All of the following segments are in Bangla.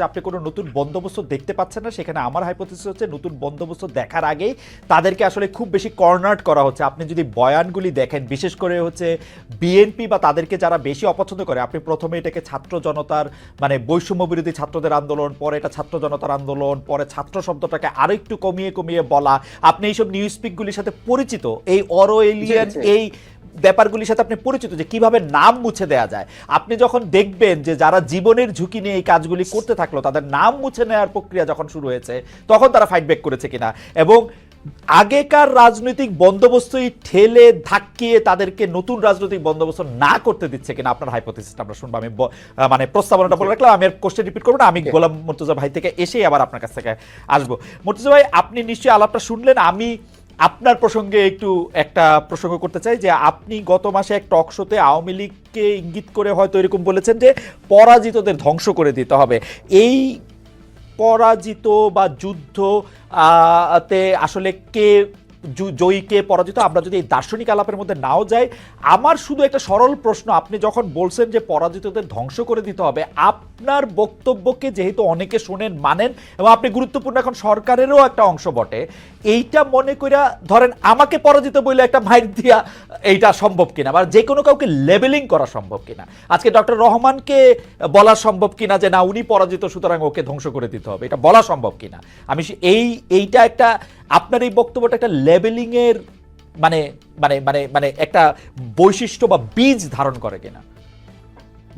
আপনি কোনো নতুন বন্দোবস্ত দেখতে পাচ্ছেন না সেখানে আমার হাইপোথিসিস হচ্ছে নতুন বন্দোবস্ত দেখার আগেই তাদেরকে আসলে খুব বেশি কর্নার্ট করা হচ্ছে। আপনি যদি বয়ানগুলি দেখেন বিশেষ করে হচ্ছে বিএনপি বা তাদেরকে যারা বেশি অপছন্দ করে আপনি প্রথমে এটাকে ছাত্র জনতার মানে বৈষম্য বিরোধী ছাত্রদের আন্দোলন পরে এটা ছাত্র জনতার আন্দোলন পরে ছাত্র শব্দটাকে আরও একটু কমিয়ে কমিয়ে বলা। আপনি এইসব নিউজ স্পিকগুলির সাথে পরিচিত? এই জি। এই ব্যাপারগুলির সাথে আপনি পরিচিত যে কীভাবে নাম মুছে দেয়া যায়। আপনি যখন দেখবেন যে যারা জীবনের ঝুঁকি নিয়ে এই কাজগুলি করতে থাকল তাদের নাম মুছে নেওয়ার প্রক্রিয়া যখন শুরু হয়েছে তখন তারা ফাইট ব্যাক করেছে কিনা? এবং আগেকার রাজনৈতিক বন্দোবস্তই ঠেলে ধাক্কিয়ে তাদেরকে নতুন রাজনৈতিক বন্দোবস্ত না করতে দিচ্ছে কিনা আপনার হাইপোথিসিসটা আমরা শুনব। আমি মানে প্রস্তাবনাটা বলে রাখলাম আমি কোশ্চেন রিপিট করব না আমি গোলাম মুর্তুজা ভাই থেকে এসেই আবার আপনার কাছ থেকে আসব। মুর্তুজা ভাই আপনি নিশ্চয়ই আলাপটা শুনলেন আমি আপনার প্রসঙ্গে একটু একটা প্রসঙ্গ করতে চাই যে আপনি গত মাসে এক টক শোতে আওয়ামী লীগকে ইঙ্গিত করে হয়তো এরকম বলেছেন যে পরাজিতদের ধ্বংস করে দিতে হবে। এই পরাজিত বা যুদ্ধ তে আসলে কে জু- জয়ী, কে পরাজিত, আমরা যদি এই দার্শনিক আলাপের মধ্যে নাও যাই, আমার শুধু একটা সরল প্রশ্ন, আপনি যখন বলছেন যে পরাজিতদের ধ্বংস করে দিতে হবে, আপনার বক্তব্যকে যেহেতু অনেকে শোনেন, মানেন, এবং আপনি গুরুত্বপূর্ণ এখন সরকারেরও একটা অংশ বটে এইটা মনে কইরা ধরেন আমাকে পরাজিত বলে একটা মাইর দিয়া এইটা সম্ভব কিনা? বা যে কোনো কাউকে লেবেলিং করা সম্ভব কিনা? আজকে ডক্টর রহমানকে বলা সম্ভব কিনা যে না, উনি পরাজিত, সুতরাং ওকে ধ্বংস করে দিতে হবে? এটা বলা সম্ভব কিনা? আমি এই, এইটা একটা, আপনার এই বক্তব্যটা একটা লেবেলিং এর মানে মানে মানে মানে একটা বৈশিষ্ট্য বা বীজ ধারণ করে কিনা?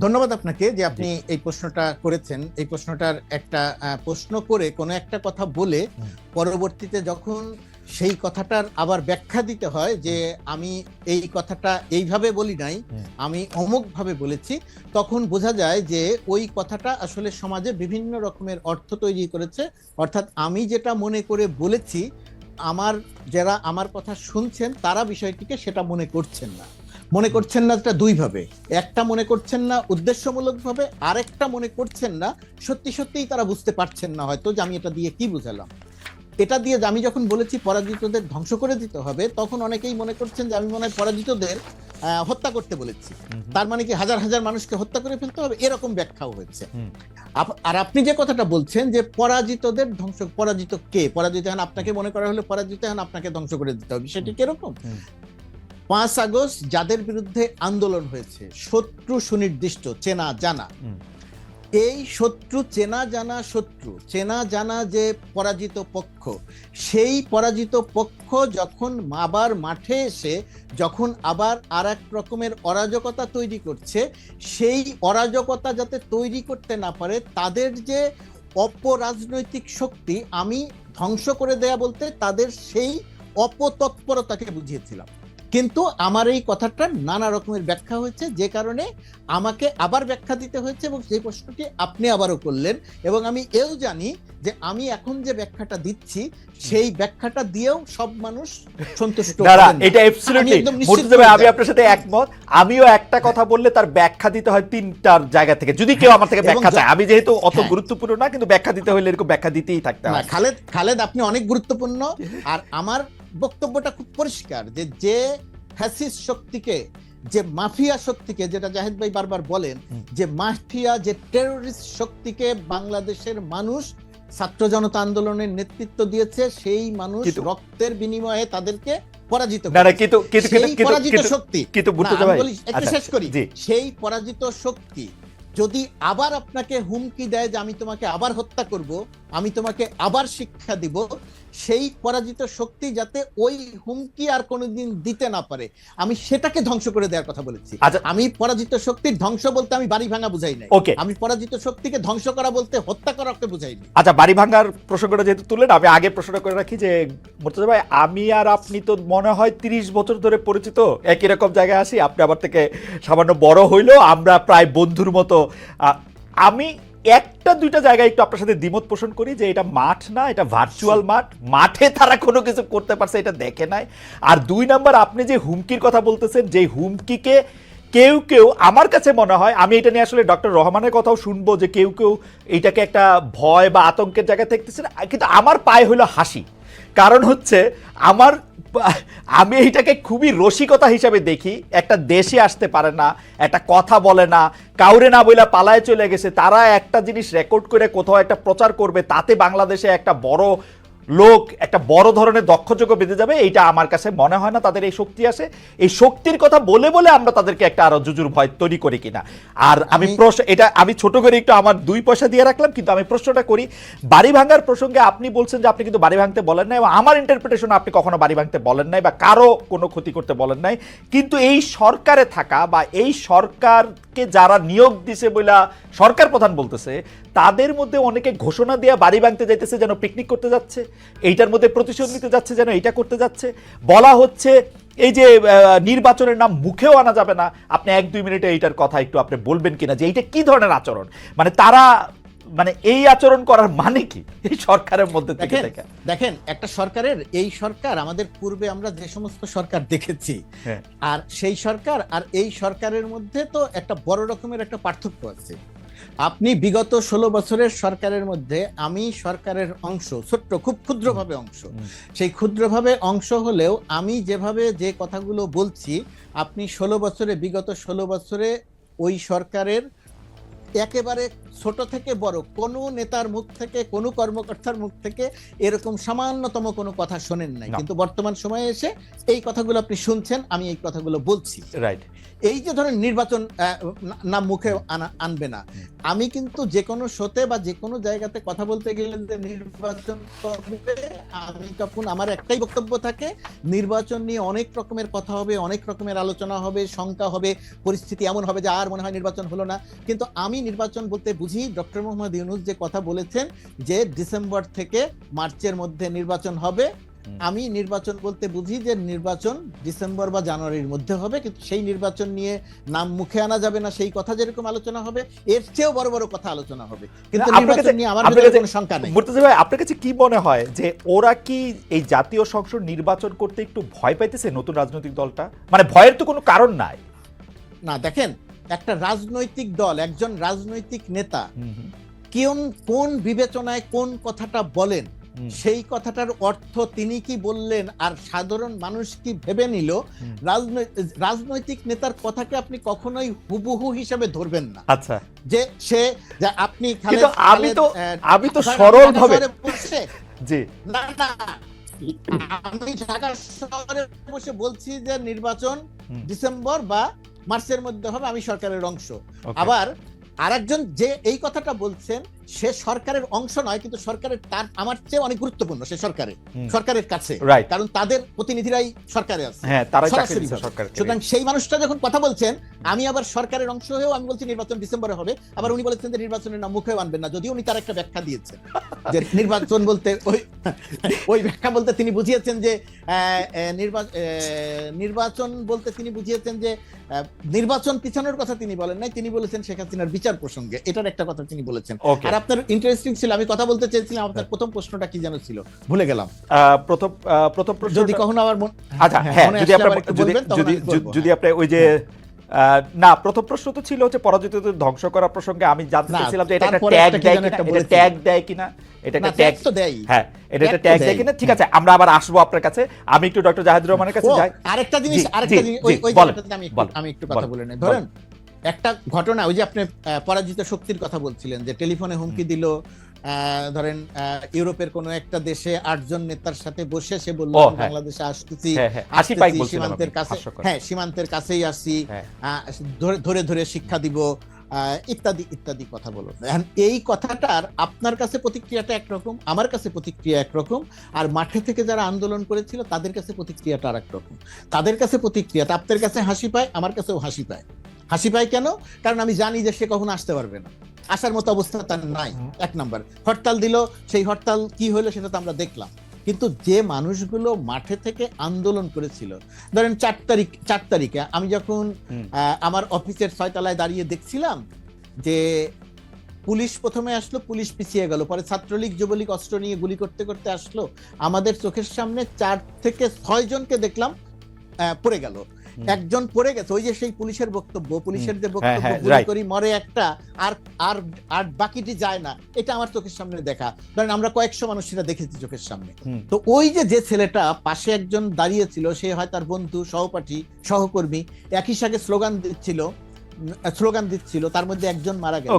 ধন্যবাদ আপনাকে যে আপনি এই প্রশ্নটা করেছেন। এই প্রশ্নটার একটা প্রশ্ন করে কোনো একটা কথা বলে পরবর্তীতে যখন সেই কথাটার আবার ব্যাখ্যা দিতে হয় যে আমি এই কথাটা এইভাবে বলি নাই আমি অমুক ভাবে বলেছি তখন বোঝা যায় যে ওই কথাটা আসলে সমাজে বিভিন্ন রকমের অর্থ তৈরি করেছে। অর্থাৎ আমি যেটা মনে করে বলেছি আমার যারা আমার কথা শুনছেন তারা বিষয়টিকে সেটা মনে করছেন না। মনে করছেন না এটা দুইভাবে। একটা মনে করছেন না উদ্দেশ্যমূলকভাবে আরেকটা মনে করছেন না সত্যি সত্যিই তারা বুঝতে পারছেন না হয়তো যে আমি এটা দিয়ে কি বুঝালাম। এটা দিয়ে আমি যখন বলেছি পরাজিতদের ধ্বংস করে দিতে হবে তখন অনেকেই মনে করছেন যে আমি মনে হয় পরাজিতদের আহ, হত্যা করতে বলেছি। তার মানে কি হাজার হাজার মানুষকে হত্যা করে ফেলতে হবে? এরকম ব্যাখ্যাও হয়েছে। আর আপনি যে কথাটা বলছেন যে পরাজিতদের ধ্বংস পরাজিত কে? পরাজিত হন আপনাকে মনে করা হলে পরাজিত হন আপনাকে ধ্বংস করে দিতে হবে। সেটি কীরকম। পাঁচ আগস্ট যাদের বিরুদ্ধে আন্দোলন হয়েছে শত্রু সুনির্দিষ্ট চেনা জানা। এই শত্রু চেনা জানা শত্রু চেনা জানা যে পরাজিত পক্ষ সেই পরাজিত পক্ষ যখন আবার মাঠে এসে যখন আবার আর এক রকমের অরাজকতা তৈরি করছে সেই অরাজকতা যাতে তৈরি করতে না পারে তাদের যে অপরাজনৈতিক শক্তি আমি ধ্বংস করে দেয়া বলতে তাদের সেই অপতৎপরতাকে বুঝিয়েছিলাম। কিন্তু আমার এই কথাটার নানা রকমের ব্যাখ্যা হয়েছে যে কারণে আমাকে আবার ব্যাখ্যা দিতে হয়েছে এবং সেই প্রশ্নটি আপনি আবারও করলেন এবং আমি এও জানি যে আমি এখন যে ব্যাখ্যাটা দিচ্ছি সেই ব্যাখ্যাটা দিয়েও সব মানুষ সন্তুষ্ট না। এটা অ্যাবসলিউটলি মুর্তজা আমি আপনার সাথে একমত। আমিও একটা কথা বললে তার ব্যাখ্যা দিতে হয় তিনটার জায়গা থেকে। যদি কেউ আমার থেকে ব্যাখ্যা চায় আমি যেহেতু অত হ্যাঁ। গুরুত্বপূর্ণ না কিন্তু ব্যাখ্যা দিতে হলে এরকম ব্যাখ্যা দিতেই থাকতে হয়। খালেদ খালেদ আপনি অনেক গুরুত্বপূর্ণ। আর আমার বক্তব্যটা খুব পরিষ্কার যে যে ফ্যাসিস্ট শক্তিকে যে মাফিয়া শক্তিকে যেটা জাহেদ ভাই বারবার বলেন যে মাফিয়া যে টেরোরিস্ট শক্তিকে বাংলাদেশের মানুষ ছাত্র জনতা আন্দোলনের নেতৃত্ব দিয়েছে সেই মানুষ রক্তের বিনিময়ে তাদেরকে পরাজিত। কিন্তু শক্তি। একটু আচ্ছা, শেষ করি। সেই পরাজিত শক্তি যদি আবার আপনাকে হুমকি দেয় যে আমি তোমাকে আবার হত্যা করব আমি তোমাকে আবার শিক্ষা দিব সেই পরাজিত শক্তি যাতে ওই হুমকি আর কোনোদিন দিতে না পারে। আমি সেটাকে ধ্বংস করে দেওয়ার কথা বলেছি। আচ্ছা। আমি পরাজিত শক্তির ধ্বংস বলতে আমি বাড়ি ভাঙা বুঝাই নাই। ওকে আমি পরাজিত শক্তিকে ধ্বংস করা বলতে হত্যা করাকে বুঝাইনি আচ্ছা বাড়ি ভাঙার প্রসঙ্গটা যেহেতু তুললেন আমি আগে প্রশ্নটা করে রাখি যে মুর্তজা ভাই আমি আর আপনি তো মনে হয় তিরিশ বছর ধরে পরিচিত একই রকম জায়গায় আসি আপনি আমার থেকে সামান্য বড় হইলেও আমরা প্রায় বন্ধুর মতো। আমি একটা, দুইটা জায়গায় একটু আপনার সাথে দ্বিমত পোষণ করি যে এটা মাঠ না, এটা ভার্চুয়াল মাঠ। মাঠে তারা কোনো কিছু করতে পারছে, এটা দেখে নাই। আর দুই নাম্বার, আপনি যে হুমকির কথা বলতেছেন, যে হুমকিকে কেউ কেউ, আমার কাছে মনে হয়, আমি এটা নিয়ে আসলে ডক্টর রহমানের কথাও শুনব যে কেউ কেউ এটাকে একটা ভয় বা আতঙ্কের জায়গায় থেকে দেখতেছেন। কিন্তু আমার পায়ে হলো হাসি। কারণ হচ্ছে, আমার আমি এইটাকে খুবই রসিকতা হিসাবে দেখি। একটা দেশে আসতে পারে না, একটা কথা বলে না, কাউরে না বইলা পালায় চলে গেছে, তারা একটা জিনিস রেকর্ড করে কোথাও একটা প্রচার করবে, তাতে বাংলাদেশে একটা বড় লোক একটা বড় ধরনের দক্ষযোগ্য বেঁধে যাবে এইটা আমার কাছে মনে হয় না তাদের এই শক্তি আছে। এই শক্তির কথা বলে বলে আমরা তাদেরকে একটা আরও জুজুর ভয় তৈরি করি কিনা। আর আমি প্রশ্ন এটা আমি ছোট করে একটু আমার দুই পয়সা দিয়ে রাখলাম কিন্তু আমি প্রশ্নটা করি বাড়ি ভাঙার প্রসঙ্গে আপনি বলছেন যে আপনি কিন্তু বাড়ি ভাঙতে বলেন নাই এবং আমার ইন্টারপ্রিটেশন আপনি কখনো বাড়ি ভাঙতে বলেন নাই বা কারও কোনো ক্ষতি করতে বলেন নাই। কিন্তু এই সরকারে থাকা বা এই সরকারকে যারা নিয়োগ দিছে বইলা সরকার প্রধান বলতেছে তাদের মধ্যে অনেকে ঘোষণা দিয়ে বাড়ি ভাঙতে যাইতেছে যেন পিকনিক করতে যাচ্ছে। এইটার মধ্যে প্রতিশোধ নিতে যাচ্ছে যেন এইটা করতে যাচ্ছে। বলা হচ্ছে এই যে নির্বাচনের নাম মুখেও আনা যাবে না। আপনি এক দুই মিনিটে এইটার কথা একটু আপনি বলবেন কিনা যে এইটা কি ধরনের আচরণ? মানে তারা মানে এই আচরণ করার মানে কি? এই সরকারের মধ্যে থেকে দেখেন। দেখেন একটা সরকারের এই সরকার আমাদের পূর্বে আমরা যে সমস্ত সরকার দেখেছি হ্যাঁ। আর সেই সরকার আর এই সরকারের মধ্যে তো একটা বড় রকমের একটা পার্থক্য আছে। আপনি বিগত ষোলো বছরের সরকারের মধ্যে আমি সরকারের অংশ ছোট্ট খুব ক্ষুদ্রভাবে অংশ। সেই ক্ষুদ্রভাবে অংশ হলেও আমি যেভাবে যে কথাগুলো বলছি আপনি ষোলো বছরে বিগত ষোলো বছরে ওই সরকারের একেবারে ছোট থেকে বড় কোনো নেতার মুখ থেকে কোনো কর্মকর্তার মুখ থেকে এরকম সামান্যতম কোনো কথা শোনেন নাই। কিন্তু বর্তমান সময়ে এসে এই কথাগুলো আপনি শুনছেন আমি এই কথাগুলো বলছি। রাইট এই যে ধরেন নির্বাচন না- মুখে আনা- আনবে না। আমি কিন্তু যে কোনো শোতে বা যে কোনো জায়গাতে কথা বলতে গেলে যে নির্বাচন করবে আমি তখন আমার একটাই বক্তব্য থাকে নির্বাচন নিয়ে অনেক রকমের কথা হবে অনেক রকমের আলোচনা হবে শঙ্কা হবে পরিস্থিতি এমন হবে যে আর মনে হয় নির্বাচন হলো না। কিন্তু আমি নির্বাচন বলতে বুঝি ডক্টর মোহাম্মদ ইউনুস যে কথা বলেছেন যে ডিসেম্বর থেকে মার্চের মধ্যে নির্বাচন হবে। আমি নির্বাচন বলতে বুঝি যে নির্বাচন ডিসেম্বর বা জানুয়ারির মধ্যে হবে কিন্তু সেই নির্বাচন নিয়ে নাম মুখে আনা যাবে না সেই কথা যেরকম আলোচনা হবে এর চেয়েও বড় বড় কথা আলোচনা হবে। কিন্তু নির্বাচন নিয়ে আমার কোনো শঙ্কা নেই। মুর্তজা ভাই আপনার কাছে কি মনে হয় যে ওরা কি এই জাতীয় সংসদ নির্বাচন করতে একটু ভয় পাইতেছে নতুন রাজনৈতিক দলটা? মানে ভয়ের তো কোনো কারণ নাই। না দেখেন একটা রাজনৈতিক দল একজন রাজনৈতিক নেতা কোন কোন বিবেচনায় কোন কথাটা বলেন সেই কথাটার অর্থ তিনি কি বললেন আর সাধারণ মানুষ কি ভেবে নিল রাজনৈতিক নেতার কথাকে আপনি কখনোই হুবহু হিসাবে ধরবেন না। আচ্ছা। যে সে যে আপনি আমি তো আমি তো সরল ভাবে জি। না না। আমি ঢাকা শহরে বসে বলছি যে নির্বাচন ডিসেম্বর বা মার্চের মধ্যে হবে আমি সরকারের অংশ। আবার আরেকজন যে এই কথাটা বলছেন সে সরকারের অংশ নয় কিন্তু সরকারের তার আমার চেয়ে অনেক গুরুত্বপূর্ণ সে সরকারে সরকারের কাছে। কারণ তাদের প্রতিনিধিরাই সরকারে আছে হ্যাঁ সুতরাং সেই মানুষটা যখন কথা বলছেন আমি আবার সরকারের অংশ হয়েও আমি বলছি নির্বাচন ডিসেম্বরে হবে আবার উনি বলেছেন যে নির্বাচনের নাম মুখেও আনবেন না যদিও উনি তার একটা ব্যাখ্যা দিয়েছেন। যে নির্বাচন বলতে ওই ওই ব্যাখ্যা বলতে তিনি বুঝিয়েছেন যে নির্বাচন বলতে তিনি বুঝিয়েছেন যে নির্বাচন পিছানোর কথা তিনি বলেন নাই তিনি বলেছেন শেখ হাসিনার বিচার প্রসঙ্গে। এটার একটা কথা তিনি বলেছেন। আর আপনার ইন্টারেস্টিং ছিল আমি কথা বলতে চেয়েছিলাম আপনার প্রথম প্রশ্নটা কি যেন ছিল? ভুলে গেলাম। প্রথম প্রথম প্রশ্ন যদি কখনো আমার মন- আচ্ছা হ্যাঁ, হ্যাঁ যদি আপনার যদি যদি আপনি ওই যে না প্রথম প্রশ্ন তো ছিল হচ্ছে পরাজিতদের ধ্বংস করার প্রসঙ্গে আমি জানতে চাইছিলাম যে এটা একটা ট্যাগ দেয় কিনা এটা ট্যাগ দেয় কিনা এটা একটা ট্যাগ তো দেয়ই। হ্যাঁ এটা একটা ট্যাগ দেয়। কিনা ঠিক আছে আমরা আবার আসব আপনার কাছে আমি একটু ডক্টর জাহিদুর রহমানের কাছে যাই। আরেকটা জিনিস আরেকটা জিনিস ওই ওই আমি একটু কথা বলে নেই। ধরেন একটা ঘটনা ওই যে আপনি পরাজিত শক্তির কথা বলছিলেন যে টেলিফোনে হুমকি দিল ধরেন আহ, ইউরোপের কোন একটা দেশে আটজন নেতার সাথে বসে সে বলল হ্যাঁ। বাংলাদেশে আসতেছি হ্যাঁ হ্যাঁ। সীমান্তের কাছে হ্যাঁ সীমান্তের কাছেই হ্যাঁ। ধরে- ধরে শিক্ষা দিব ইত্যাদি ইত্যাদি কথা বলো এই কথাটার আপনার কাছে প্রতিক্রিয়াটা একরকম আমার কাছে প্রতিক্রিয়া একরকম আর মাঠে থেকে যারা আন্দোলন করেছিল তাদের কাছে প্রতিক্রিয়াটা আর রকম তাদের কাছে প্রতিক্রিয়াটা আপনার কাছে হাসি পায় আমার কাছেও হাসি পায়। হাসি পায় কেন? কারণ আমি জানি যে সে কখনো আসতে পারবে না। আসার মতো অবস্থা তার নাই এক নাম্বার। হরতাল দিল সেই হরতাল কি হলো সেটা তো আমরা দেখলাম। কিন্তু যে মানুষগুলো মাঠে থেকে আন্দোলন করেছিল ধরেন চার তারিখ চার তারিখে আমি যখন আহ, আমার অফিসের ছয়তলায় দাঁড়িয়ে দেখছিলাম যে পুলিশ প্রথমে আসলো পুলিশ পিছিয়ে গেল। পরে ছাত্রলীগ যুবলীগ অস্ত্র নিয়ে গুলি করতে করতে আসলো। আমাদের চোখের সামনে চার থেকে ছয় জনকে দেখলাম পড়ে গেল। একজন পড়ে গেছে ওই যে সেই পুলিশের বক্তব্য পুলিশের যে হ্যাঁ, বক্তব্য হ্যাঁ, গুলি করি মরে একটা আর আর আর বাকিটি যায় না এটা আমার চোখের সামনে দেখা। কারণ আমরা কয়েকশো মানুষ সেটা দেখেছি চোখের সামনে। তো ওই যে যে ছেলেটা পাশে একজন দাঁড়িয়ে ছিল সে হয় তার বন্ধু সহপাঠী সহকর্মী একই সাথে স্লোগান দিচ্ছিল স্লোগান দিচ্ছিল তার মধ্যে একজন মারা গেল।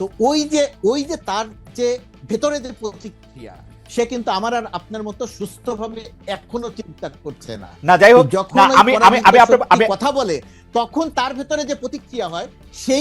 তো ওই যে ওই যে তার যে ভেতরে যে প্রতিক্রিয়া সে কিন্তু আমার আর আপনার মতো সুস্থভাবে এখনও চিন্তা করছে না। না যাই হোক যখন আমি আমি আমি কথা বলে তখন তার ভেতরে যে প্রতিক্রিয়া হয় সেই